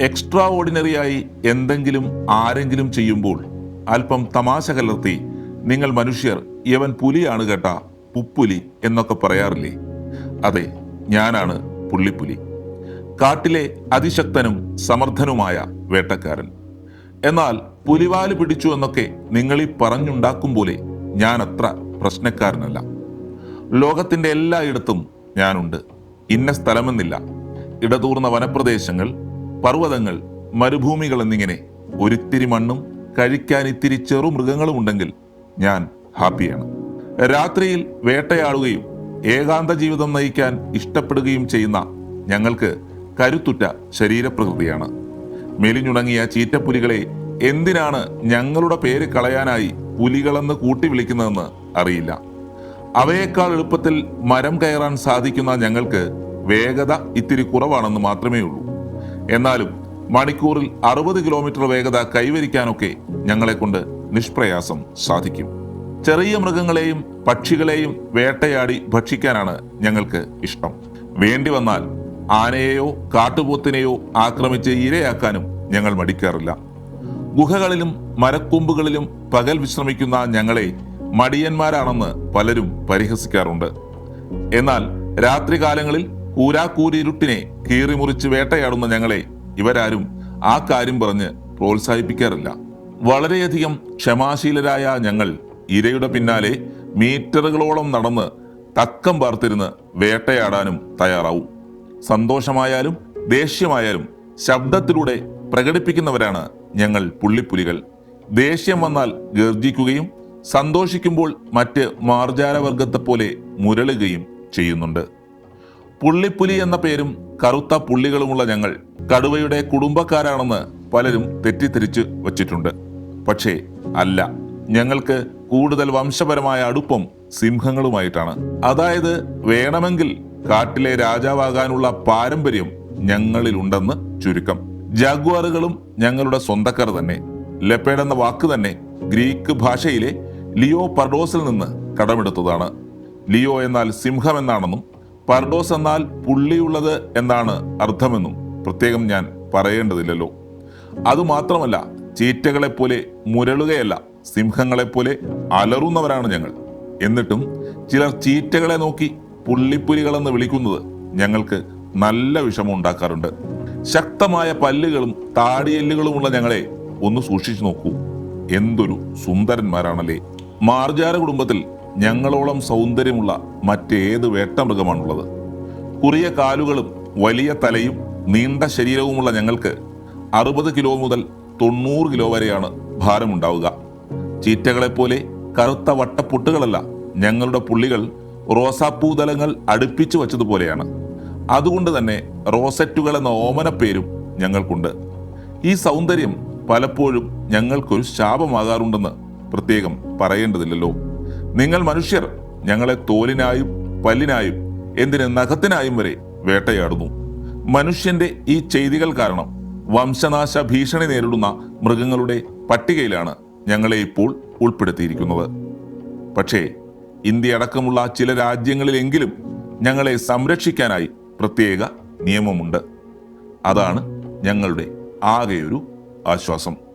Extra ഓർഡിനറിയായി എന്തെങ്കിലും ആരെങ്കിലും ചെയ്യുമ്പോൾ അല്പം തമാശ കലർത്തി നിങ്ങൾ മനുഷ്യർ യവൻ പുലിയാണ് കേട്ട പുപ്പുലി എന്നൊക്കെ പറയാറില്ലേ? അതെ ഞാനാണ് പുള്ളിപ്പുലി. കാട്ടിലെ അതിശക്തനും സമർത്ഥനുമായ വേട്ടക്കാരൻ. എന്നാൽ പുലിവാൽ പിടിച്ചു എന്നൊക്കെ നിങ്ങളീ പറഞ്ഞുണ്ടാക്കും പോലെ ഞാൻ അത്ര പ്രശ്നക്കാരനല്ല. ലോകത്തിന്റെ എല്ലായിടത്തും ഞാനുണ്ട്. ഇന്ന സ്ഥലമെന്നില്ല. ഇടതൂർന്ന വനപ്രദേശങ്ങൾ പർവതങ്ങൾ മരുഭൂമികൾ എന്നിങ്ങനെ ഒരിത്തിരി മണ്ണും കഴിക്കാൻ ഇത്തിരി ചെറു മൃഗങ്ങളും ഉണ്ടെങ്കിൽ ഞാൻ ഹാപ്പിയാണ്. രാത്രിയിൽ വേട്ടയാടുകയും ഏകാന്ത ജീവിതം നയിക്കാൻ ഇഷ്ടപ്പെടുകയും ചെയ്യുന്ന ഞങ്ങൾക്ക് കരുത്തുറ്റ ശരീരപ്രകൃതിയാണ്. മെലിഞ്ഞുണങ്ങിയ ചീറ്റപ്പുലികളെ എന്തിനാണ് ഞങ്ങളുടെ പേര് കളയാനായി പുലികളെന്ന് കൂട്ടി വിളിക്കുന്നതെന്ന് അറിയില്ല. അവയേക്കാൾ എളുപ്പത്തിൽ മരം കയറാൻ സാധിക്കുന്ന ഞങ്ങൾക്ക് വേഗത ഇത്തിരി കുറവാണെന്ന് മാത്രമേ ഉള്ളൂ എന്നാലും മണിക്കൂറിൽ അറുപത് കിലോമീറ്റർ വേഗത കൈവരിക്കാനൊക്കെ ഞങ്ങളെ കൊണ്ട് നിഷ്പ്രയാസം സാധിക്കും. ചെറിയ മൃഗങ്ങളെയും പക്ഷികളെയും വേട്ടയാടി ഭക്ഷിക്കാനാണ് ഞങ്ങൾക്ക് ഇഷ്ടം. വേണ്ടി വന്നാൽ ആനയെയോ കാട്ടുപോത്തിനെയോ ആക്രമിച്ച് ഇരയാക്കാനും ഞങ്ങൾ മടിക്കാറില്ല. ഗുഹകളിലും മരക്കൊമ്പുകളിലും പകൽ വിശ്രമിക്കുന്ന ഞങ്ങളെ മടിയന്മാരാണെന്ന് പലരും പരിഹസിക്കാറുണ്ട്. എന്നാൽ രാത്രികാലങ്ങളിൽ കൂരാക്കൂരിരുട്ടിനെ കീറിമുറിച്ച് വേട്ടയാടുന്ന ഞങ്ങളെ ഇവരാരും ആ കാര്യം പറഞ്ഞ് പ്രോത്സാഹിപ്പിക്കാറില്ല. വളരെയധികം ക്ഷമാശീലരായ ഞങ്ങൾ ഇരയുടെ പിന്നാലെ മീറ്ററുകളോളം നടന്ന് തക്കം പാർത്തിരുന്ന് വേട്ടയാടാനും തയ്യാറാവും. സന്തോഷമായാലും ദേഷ്യമായാലും ശബ്ദത്തിലൂടെ പ്രകടിപ്പിക്കുന്നവരാണ് ഞങ്ങൾ പുള്ളിപ്പുലികൾ. ദേഷ്യം വന്നാൽ ഗർജിക്കുകയും സന്തോഷിക്കുമ്പോൾ മറ്റ് മാർജാരവർഗത്തെ പോലെ മുരളുകയും ചെയ്യുന്നുണ്ട്. പുള്ളിപ്പുലി എന്ന പേരും കറുത്ത പുള്ളികളുമുള്ള ഞങ്ങൾ കടുവയുടെ കുടുംബക്കാരാണെന്ന് പലരും തെറ്റിദ്ധരിച്ച് വച്ചിട്ടുണ്ട്. പക്ഷേ അല്ല. ഞങ്ങൾക്ക് കൂടുതൽ വംശപരമായ അടുപ്പം സിംഹങ്ങളുമായിട്ടാണ്. അതായത് വേണമെങ്കിൽ കാട്ടിലെ രാജാവാകാനുള്ള പാരമ്പര്യം ഞങ്ങളിലുണ്ടെന്ന് ചുരുക്കം. ജാഗ്വാറുകളും ഞങ്ങളുടെ സ്വന്തക്കാർ തന്നെ. ലെപ്പേഡ് എന്ന വാക്ക് തന്നെ ഗ്രീക്ക് ഭാഷയിലെ ലിയോ പർഡോസിൽ നിന്ന് കടമെടുത്തതാണ്. ലിയോ എന്നാൽ സിംഹം എന്നാണെന്നും പർഡോസ് എന്നാൽ പുള്ളിയുള്ളത് എന്നാണ് അർത്ഥമെന്നും പ്രത്യേകം ഞാൻ പറയേണ്ടതില്ലല്ലോ. അതുമാത്രമല്ല ചീറ്റകളെപ്പോലെ മുരളുകയല്ല സിംഹങ്ങളെപ്പോലെ അലറുന്നവരാണ് ഞങ്ങൾ. എന്നിട്ടും ചിലർ ചീറ്റകളെ നോക്കി പുള്ളിപ്പുലികളെന്ന് വിളിക്കുന്നത് ഞങ്ങൾക്ക് നല്ല വിഷമം ഉണ്ടാക്കാറുണ്ട് ശക്തമായ പല്ലുകളും താടിയെല്ലുകളുമുള്ള ഞങ്ങളെ ഒന്ന് സൂക്ഷിച്ചു നോക്കൂ. എന്തൊരു സുന്ദരന്മാരാണല്ലേ. മാർജാര കുടുംബത്തിൽ ഞങ്ങളോളം സൗന്ദര്യമുള്ള മറ്റേത് വേട്ടമൃഗമാണുള്ളത്. കുറിയ കാലുകളും വലിയ തലയും നീണ്ട ശരീരവുമുള്ള ഞങ്ങൾക്ക് അറുപത് കിലോ മുതൽ തൊണ്ണൂറ് കിലോ വരെയാണ് ഭാരമുണ്ടാവുക. ചീറ്റകളെപ്പോലെ കറുത്ത വട്ടപ്പൊട്ടുകളല്ല ഞങ്ങളുടെ പുള്ളികൾ റോസാപ്പൂതലങ്ങൾ അടുപ്പിച്ചു വച്ചതുപോലെയാണ്. അതുകൊണ്ട് തന്നെ റോസറ്റുകൾ എന്ന ഓമന പേരും ഞങ്ങൾക്കുണ്ട്. ഈ സൗന്ദര്യം പലപ്പോഴും ഞങ്ങൾക്കൊരു ശാപമാകാറുണ്ടെന്ന് പ്രത്യേകം പറയേണ്ടതില്ലല്ലോ. നിങ്ങൾ മനുഷ്യർ ഞങ്ങളെ തോലിനായും പല്ലിനായും എന്തിന് നഖത്തിനായും വരെ വേട്ടയാടുന്നു. മനുഷ്യന്റെ ഈ ചെയ്തികൾ കാരണം വംശനാശ ഭീഷണി നേരിടുന്ന മൃഗങ്ങളുടെ പട്ടികയിലാണ് ഞങ്ങളെ ഇപ്പോൾ ഉൾപ്പെടുത്തിയിരിക്കുന്നത്. പക്ഷേ ഇന്ത്യ അടക്കമുള്ള ചില രാജ്യങ്ങളിലെങ്കിലും ഞങ്ങളെ സംരക്ഷിക്കാനായി പ്രത്യേക നിയമമുണ്ട്. അതാണ് ഞങ്ങളുടെ ആകെയൊരു ആശ്വാസം.